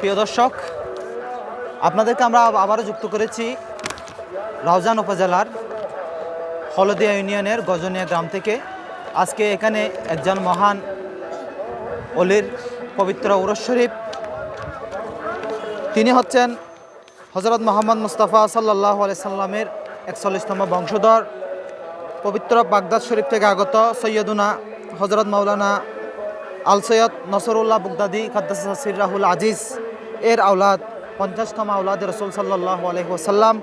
প্রিয় দর্শক, আপনাদেরকে আমরা আবারও যুক্ত করেছি রাউজান উপজেলার হলদিয়া ইউনিয়নের গজনিয়া গ্রাম থেকে। আজকে এখানে একজন মহান অলির পবিত্র উরস শরীফ। তিনি হচ্ছেন হজরত মোহাম্মদ মুস্তাফা সাল্লাহ সাল্লামের একচল্লিশতম বংশধর। পবিত্র বাগদাদ শরীফ থেকে আগত সৈয়দুনা হজরত মাওলানা আল সৈয়দ নসরুল্লাহ বুগদাদি খাদ্দাসির রাহুল আজিজ। এর আওলাদ পঞ্চাশতম আওলাদ রসুল সাল্লাহ আলহিহাসাল্লাম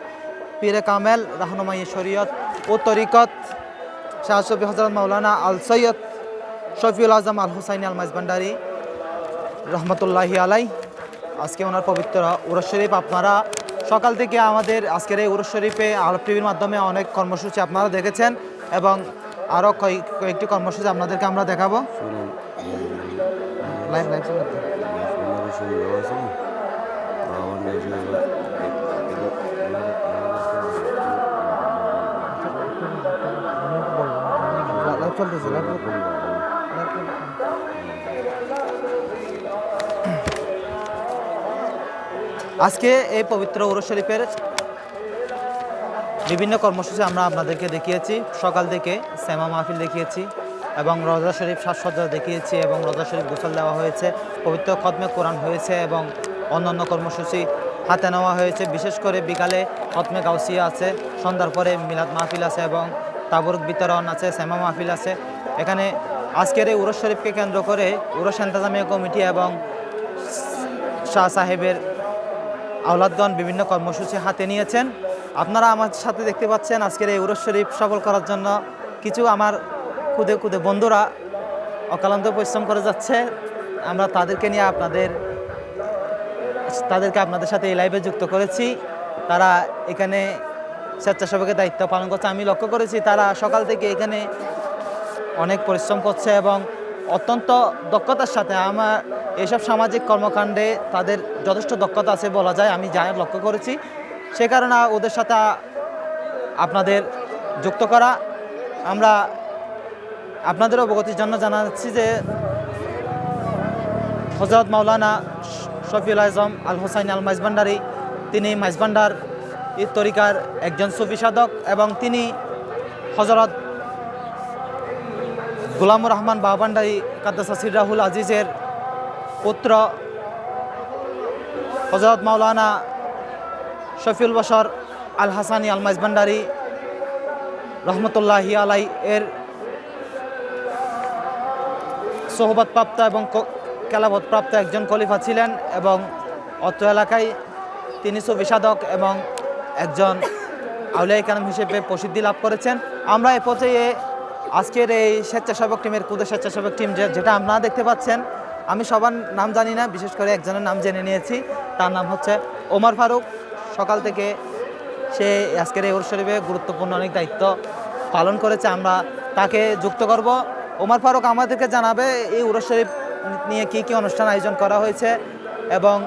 পীরে কামেল রাহনুমাই শরীয়ত ও তরিকত শাহ শফি হজরত মাওলানা আল সৈয়দ শফিউল আজম আল হুসাইন আল মাইজবান্ডারি রহমতুল্লাহি আলাই আজকে ওনার পবিত্র উরস শরীফ আপনারা সকাল থেকে আমাদের আজকের এই উরস শরীফে আলোক টিভির মাধ্যমে অনেক কর্মসূচি আপনারা দেখেছেন এবং আরও কয়েকটি কর্মসূচি আপনাদেরকে আমরা দেখাবো। লাইভ লাইভ দেওয়া আছে না আমার চলতেছে আজকে এই পবিত্র উরস শরীফের বিভিন্ন কর্মসূচি আমরা আপনাদেরকে দেখিয়েছি সকাল থেকে শ্যামা মাহফিল দেখিয়েছি এবং রজা শরীফ সাজসজ্জা দেখিয়েছি এবং রজা শরীফ গোসল দেওয়া হয়েছে। পবিত্র খতমে কোরআন হয়েছে এবং অন্যান্য কর্মসূচি হাতে নেওয়া হয়েছে। বিশেষ করে বিকালে খতমে গাউসিয়া আছে, সন্ধ্যার পরে মিলাদ মাহফিল আছে এবং তাবরুক বিতরণ আছে, শ্যামা মাহফিল আছে। এখানে আজকের এই উরস শরীফকে কেন্দ্র করে উরস এন্তাজামিয়া কমিটি এবং শাহ সাহেবের আওলাদগণ বিভিন্ন কর্মসূচি হাতে নিয়েছেন। আপনারা আমার সাথে দেখতে পাচ্ছেন আজকের এই উরস শরীফ সফল করার জন্য কিছু আমার খুদে খুদে বন্ধুরা, অকালান্ত পরিশ্রম করে যাচ্ছে। আমরা তাদেরকে নিয়ে আপনাদের, তাদেরকে আপনাদের সাথে এই লাইভে যুক্ত করেছি। তারা এখানে স্বেচ্ছাসেবকের দায়িত্ব পালন করছে। আমি লক্ষ্য করেছি, তারা সকাল থেকে এখানে অনেক পরিশ্রম করছে এবং অত্যন্ত দক্ষতার সাথে আমার এইসব সামাজিক কর্মকাণ্ডে তাদের যথেষ্ট দক্ষতা আছে বলা যায়। আমি যা লক্ষ্য করেছি, সে কারণে ওদের সাথে আপনাদের যুক্ত করা। আমরা আপনাদের অবগতির জন্য জানাচ্ছি যে হজরত মাওলানা শফিউল আজম আল হোসাইন আল মাইজবান্ডারি, তিনি মাইজবান্ডার ঈদ তরিকার একজন সুফি সাধক এবং তিনি হজরত গোলামুর রহমান বাবান্ডারি কাদ্দাসা সিরাহুল আজিজের পুত্র হজরত মাওলানা শফিউল বশর আল হাসানি আল মাইজবান্ডারি রহমতুল্লাহি আলাই এর সোহবতপ্রাপ্ত এবং কেলাবতপ্রাপ্ত একজন খলিফা ছিলেন এবং অত্র এলাকায় তিনি সুফি সাধক এবং একজন আউলিয়া কালাম হিসেবে প্রসিদ্ধি লাভ করেছেন। আমরা এ পর্যায়ে আজকের এই স্বেচ্ছাসেবক টিমের কুদে স্বেচ্ছাসেবক টিম যেটা আপনারা দেখতে পাচ্ছেন, আমি সবার নাম জানি না, বিশেষ করে একজনের নাম জেনে নিয়েছি। তার নাম হচ্ছে ওমর ফারুক। সকাল থেকে সে আজকের এই উরস শরীফে গুরুত্বপূর্ণ অনেক দায়িত্ব পালন করেছে। আমরা তাকে যুক্ত করব। ওমর ফারুক আমাদেরকে জানাবে এই উরস শরীফ নিয়ে কী কী অনুষ্ঠান আয়োজন করা হয়েছে এবং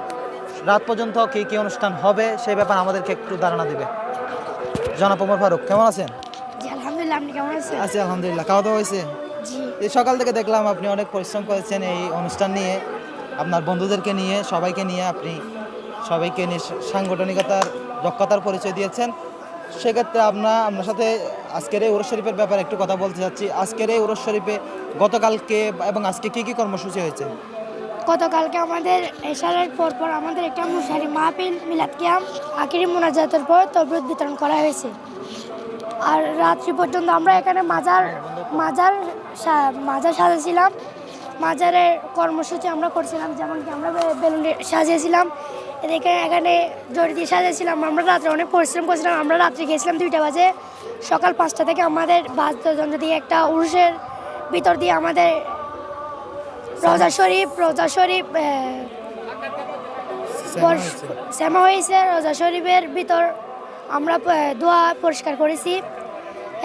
রাত পর্যন্ত কী কী অনুষ্ঠান হবে সেই ব্যাপারে আমাদেরকে একটু ধারণা দিবে। জনাব ওমর ফারুক কেমন আছেন? আলহামদুলিল্লাহ আপনি কেমন আছেন? আছি আলহামদুলিল্লাহ। খাওয়া দাওয়া হয়েছে? এই সকাল থেকে দেখলাম আপনি অনেক পরিশ্রম করেছেন এই অনুষ্ঠান নিয়ে। আপনার বন্ধুদেরকে নিয়ে সবাইকে নিয়ে আপনি সবাইকে নিয়ে সাংগঠনিকতার দক্ষতার পরিচয় দিয়েছেন। সেক্ষেত্রে আপনার আপনার সাথে আজকের এই উরস শরীফের ব্যাপারে একটু কথা বলতে চাচ্ছি আজকের এই উরস শরীফে গতকালকে এবং আজকে কি কি কর্মসূচি হয়েছে? গতকালকে আমাদের এশারের পর পর আমাদের একটা মুশারি মাহফিল, মিলাদ কিয়াম, আখিরি মোনাজাতের পর তবরুদ বিতরণ করা হয়েছে। আর রাত্রি পর্যন্ত আমরা এখানে মাজার মাজার মাজার সাজাছিলাম মাজারের কর্মসূচি আমরা করছিলাম যেমন কি আমরা বেলুন সাজিয়েছিলাম। এদিকে এখানে দড়ি দিয়ে সাজিয়েছিলাম। আমরা রাত্রে অনেক পরিশ্রম করেছিলাম। আমরা রাত্রে গিয়েছিলাম দুইটা বাজে। সকাল পাঁচটা থেকে আমাদের বাদ্যযন্ত্র দিয়ে একটা উরুষের ভিতর দিয়ে আমাদের রোজা শরীফ রোজা শরীফ শ্যামা হয়েছে। রোজা শরীফের ভিতর আমরা দোয়া পরিষ্কার করেছি।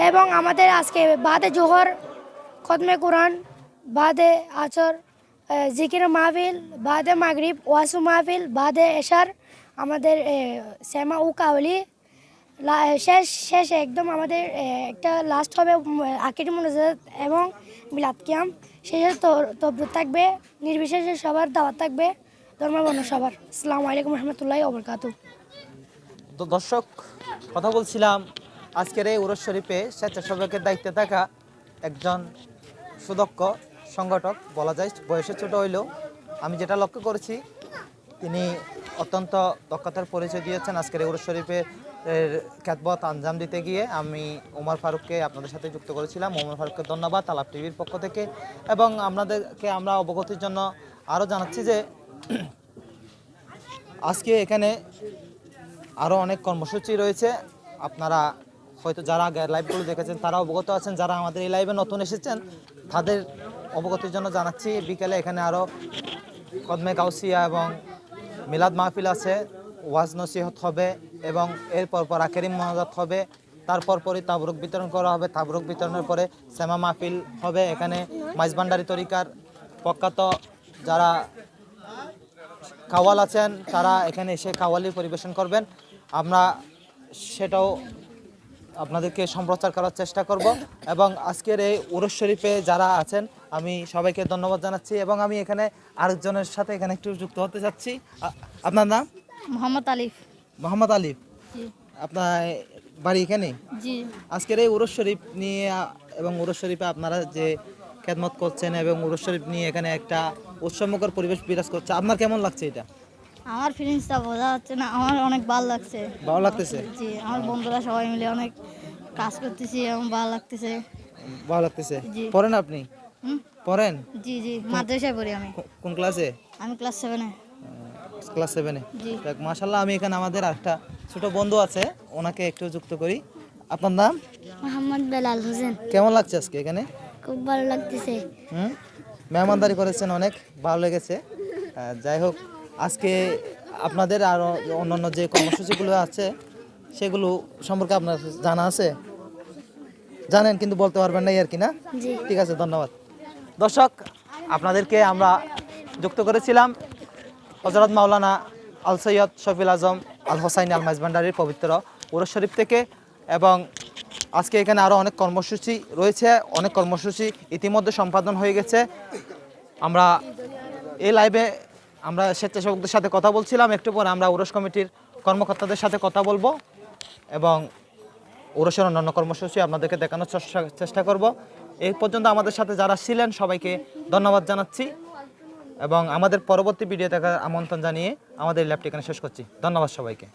এবং আমাদের আজকে বাদে জোহর খতমে কোরআন বাদে আচর জিকির মাহফিল, বাদে মাগরিব, ওয়াসু মাহফিল, বাদে এশার, আমাদের শ্যামা উ কাউলি। শেষ শেষ একদম আমাদের একটা লাস্ট হবে আকির মনোজাত এবং মিলাদ কিয়াম। শেষে তবরুদ থাকবে, নির্বিশেষে সবার দাওয়াত থাকবে, ধর্মবর্ণ সবার। আসসালামু আলাইকুম রহমতুল্লাহ ওবরকাতু। তো দর্শক, কথা বলছিলাম, আজকের এই উরস শরীফে স্বেচ্ছাসেবকের দায়িত্বে থাকা একজন সুদক্ষ সংগঠক, বলা যায়, বয়সে ছোট হইলেও আমি যেটা লক্ষ্য করেছি, তিনি অত্যন্ত দক্ষতার পরিচয় দিয়েছেন আজকের উরস শরীফে খ্যাতবত আঞ্জাম দিতে গিয়ে। আমি ওমর ফারুককে আপনাদের সাথে যুক্ত করেছিলাম। ওমর ফারুককে ধন্যবাদ আলাপ টিভির পক্ষ থেকে। এবং আপনাদেরকে আমরা অবগতির জন্য আরও জানাচ্ছি যে আজকে এখানে আরও অনেক কর্মসূচি রয়েছে। আপনারা হয়তো যারা আগের লাইভগুলো দেখেছেন, তারা অবগত আছেন, যারা আমাদের এই লাইভে নতুন এসেছেন, তাদের অবগতির জন্য জানাচ্ছি, বিকেলে এখানে আরও কদমে কাউসিয়া এবং মিলাদ মাহফিল আছে, ওয়াজ নসিহত হবে এবং এরপর পর আকেরিম মহাজাত হবে, তারপর পরই তাবরুক বিতরণ করা হবে, তাবরুক বিতরণের পরে শ্যামা মাহফিল হবে এখানে মাইজবান্ডারি তরিকার প্রখ্যাত যারা কাওয়াল আছেন, তারা এখানে এসে কাওয়ালি পরিবেশন করবেন। আমরা সেটাও আপনাদেরকে সম্প্রচার করার চেষ্টা করব এবং আজকের এই উরস শরীফে যারা আছেন আমি সবাইকে ধন্যবাদ জানাচ্ছি এবং আমি এখানে আরেকজনের সাথে এখানে একটু যুক্ত হতে যাচ্ছি আ- আপনার নাম? মোহাম্মদ আলিফ। মোহাম্মদ আলিফ। আপনার বাড়ি এখানে? জি। আজকের এই উরস শরীফ নিয়ে এবং উরস শরীফে আপনারা যে খেদমত করছেন এবং উরস শরীফ নিয়ে এখানে একটা উৎসবমুখর পরিবেশ বিরাজ করছে আপনার কেমন লাগছে এটা? আমার ফিলিংসটা বোঝা যাচ্ছে না আমার অনেক ভালো লাগছে। ভালো লাগতেছে? জি আমার বন্ধুরা সবাই মিলে অনেক কাজ করতেছি এবং ভালো লাগতেছে। ভালো লাগতেছে? পড়েন আপনি? হুম? পড়েন? জি জি মাদ্রাসায় পড়ি আমি। কোন ক্লাসে? আমি ক্লাস সেভেনে ক্লাস সেভেনে জি। দেখ মাশাল্লাহ আমি এখানে আমাদের একটা ছোট বন্ধু আছে ওনাকে একটু যুক্ত করি। আপনার নাম? মোহাম্মদ বেলাল হোসেন। কেমন লাগছে আজকে এখানে? খুব ভালো লাগতেছে। হুম? মেহমানদারি করেছেন অনেক ভালো লেগেছে। যাই হোক আজকে আপনাদের আরও অন্যান্য যে কর্মসূচিগুলো আছে সেগুলো সম্পর্কে আপনার জানা আছে? জানেন কিন্তু বলতে পারবেন না আর কি না? ঠিক আছে ধন্যবাদ। দর্শক আপনাদেরকে আমরা যুক্ত করেছিলাম হজরত মাওলানা আল সৈয়দ শফিল আজম আল হোসাইন আল মাইজবান্ডারির পবিত্র উরস শরীফ থেকে এবং আজকে এখানে আরও অনেক কর্মসূচি রয়েছে অনেক কর্মসূচি ইতিমধ্যে সম্পাদন হয়ে গেছে। আমরা এই লাইভে আমরা স্বেচ্ছাসেবকদের সাথে কথা বলছিলাম। একটু পরে আমরা উরস কমিটির কর্মকর্তাদের সাথে কথা বলব এবং ওরসের অন্যান্য কর্মসূচি আপনাদেরকে দেখানোর চেষ্টা করব। এই পর্যন্ত আমাদের সাথে যারা ছিলেন, সবাইকে ধন্যবাদ জানাচ্ছি এবং আমাদের পরবর্তী ভিডিও দেখার আমন্ত্রণ জানিয়ে আমাদের ল্যাবটি এখানে শেষ করছি। ধন্যবাদ সবাইকে।